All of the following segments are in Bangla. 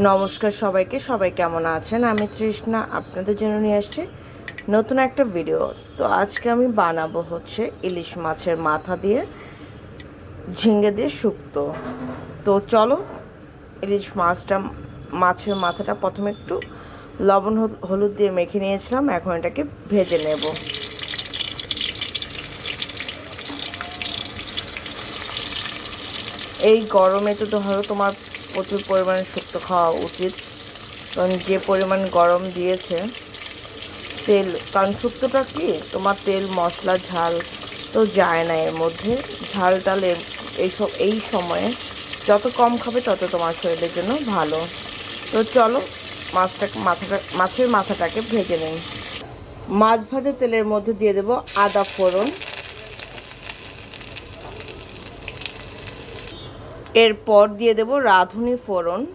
নমস্কার সবাইকে, সবাই কেমন আছেন? আমি তৃষ্ণা আপনাদের জন্য নিয়ে আসছি নতুন একটা ভিডিও তো আজকে আমি বানাবো হচ্ছে ইলিশ মাছের মাথা দিয়ে ঝিঙ্গে দিয়ে শুক্তো। তো চলো ইলিশ মাছটা, মাছের মাথাটা প্রথমে একটু লবণ হলুদ দিয়ে মেখে নিয়েছিলাম, এখন এটাকে ভেজে নেব। এই গরমে তো ধরো তোমার প্রচুর পরিমাণে শুক্তো খাওয়া উচিত। কারণ যে পরিমাণ গরম দিয়েছে, তেল, কারণ শুক্তোটা কি? তোমার তেল, মশলা, ঝাল তো যায় না এর মধ্যে। ঝাল টাল এইসব, এই সময়ে যত কম খাবে তত তোমার শরীরের জন্য ভালো। তো চলো মাছটা মাথাটা, মাছের মাথাটাকে ভেজে নিই। মাছ ভাজা তেলের মধ্যে দিয়ে দেবো আদা ফোড়ন। এরপর দিয়ে দেব রাঁধুনি ফোড়ন,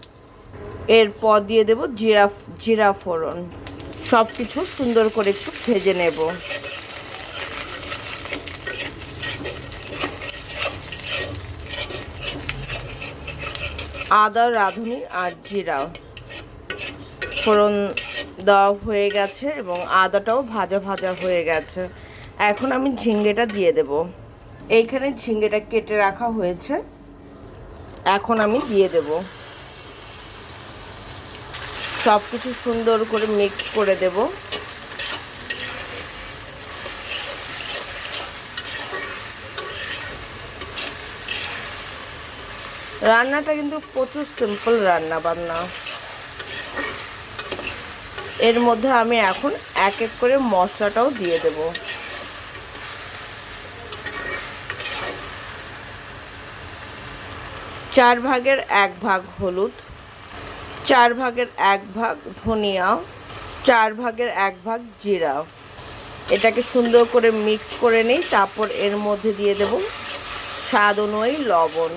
এরপর দিয়ে দেব জিরা জিরা ফোড়ন। সব কিছু সুন্দর করে একটু ভেজে নেব। আদা, রাঁধুনি আর জিরা। ফোড়ন দেওয়া হয়ে গেছে এবং আদাটাও ভাজা ভাজা হয়ে গেছে। এখন আমি ঝিঙ্গেটা দিয়ে দেব। এইখানে ঝিঙ্গেটা কেটে রাখা হয়েছে। এখন আমি দিয়ে দেব। সব কিছু সুন্দর করে মিক্স করে দেব। রান্নাটা কিন্তু প্রচুর সিম্পল রান্না বান্না। এর মধ্যে আমি এখন এক এক করে মশলাটাও দিয়ে দেবো। চার ভাগের এক ভাগ হলুদ, চার ভাগের এক ভাগ ধনিয়া, চার ভাগের এক ভাগ জিরা। এটাকে সুন্দর করে মিক্স করে নিই, তারপর এর মধ্যে দিয়ে দেব স্বাদ অনুযায়ী লবণ।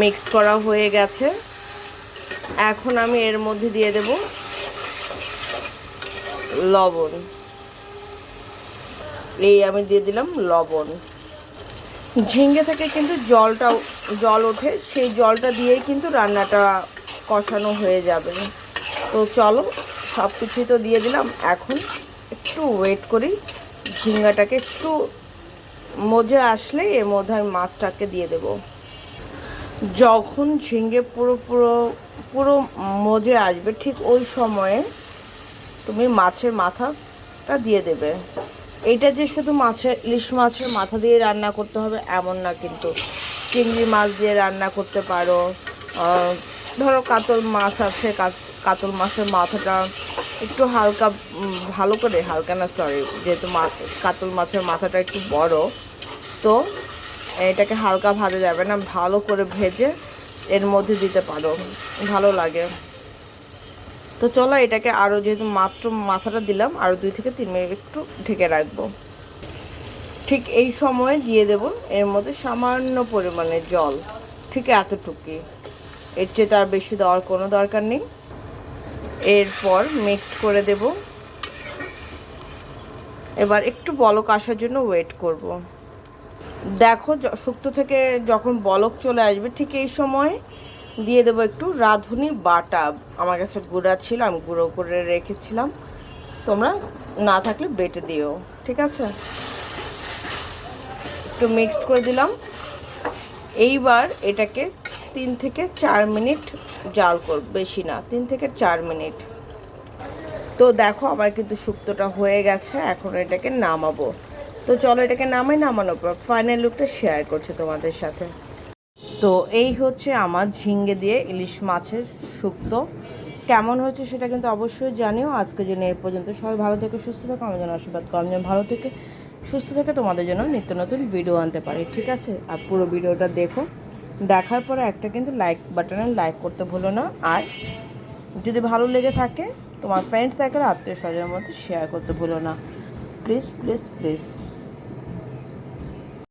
মিক্স করা হয়ে গেছে। এখন আমি এর মধ্যে দিয়ে দেব লবণ। এই আমি দিয়ে দিলাম লবণ। ঝিঙ্গে থেকে কিন্তু জলটা জল ওঠে। সেই জলটা দিয়েই কিন্তু রান্নাটা কষানো হয়ে যাবে। তো চলো সব কিছুই তো দিয়ে দিলাম। এখন একটু ওয়েট করি। ঝিঙ্গাটাকে একটু মজে আসলে এর মধ্যে আমি মাছটাকে দিয়ে দেব। যখন ঝিঙ্গে পুরো পুরো পুরো মজে আসবে, ঠিক ওই সময়ে তুমি মাছের মাথাটা দিয়ে দেবে। এটা যে শুধু মাছের, ইলিশ মাছের মাথা দিয়ে রান্না করতে হবে এমন না কিন্তু। চিংড়ি মাছ দিয়ে রান্না করতে পারো। ধরো কাতল মাছ আছে কাতল মাছের মাথাটা একটু হালকা ভালো করে, হালকা না সরি যেহেতু মাছ কাতল মাছের মাথাটা একটু বড়, তো এটাকে হালকা ভাজা যাবে না, ভালো করে ভেজে এর মধ্যে দিতে পারো। ভালো লাগে। তো চলো এটাকে আরও যেহেতু মাত্র মাথাটা দিলাম আরও দুই থেকে তিন মিনিট একটু ঢেকে রাখব। ঠিক এই সময় দিয়ে দেব এর মধ্যে সামান্য পরিমাণে জল, ঠিক এতটুকুই এর চেয়ে তার বেশি দেওয়ার কোনো দরকার নেই। এরপর মিক্সড করে দেব। এবার একটু বলক আসার জন্য ওয়েট করব। দেখো শুক্তো থেকে যখন বলক চলে আসবে, ঠিক এই সময় দিয়ে দেবো একটু রাঁধুনি বাটা। আমার কাছে গুঁড়া ছিল, আমি গুঁড়ো করে রেখেছিলাম। তোমরা না থাকলে বেটে দিও, ঠিক আছে? একটু মিক্সড করে দিলাম। এইবার এটাকে তিন থেকে চার মিনিট জাল কর বেশি না, তিন থেকে চার মিনিট। তো দেখো, আমার কিন্তু শুক্তোটা হয়ে গেছে, এখন এটাকে নামাবো। তো চলো, এটাকে নামাই, নামানোর পর ফাইনাল লুকটা শেয়ার করছে তোমাদের সাথে। তো এই হচ্ছে আমার ঝিঙ্গে দিয়ে ইলিশ মাছের শুক্তো। কেমন হয়েছে সেটা কিন্তু অবশ্যই জানিও। আজকে জন্য এই পর্যন্ত সবাই ভালো থেকে, সুস্থ থাকো। আমার জন্য আশীর্বাদ করো যেন ভালো থেকে সুস্থ থেকে তোমাদের জন্য নিত্য নতুন ভিডিও আনতে পারি, ঠিক আছে? আর পুরো ভিডিওটা দেখো। দেখার পরে একটা কিন্তু লাইক বাটনে লাইক করতে ভুলো না। আর যদি ভালো লেগে থাকে, তোমার ফ্রেন্ড সার্কেল আত্মীয় স্বজনের মধ্যে শেয়ার করতে ভুলো না। Please please please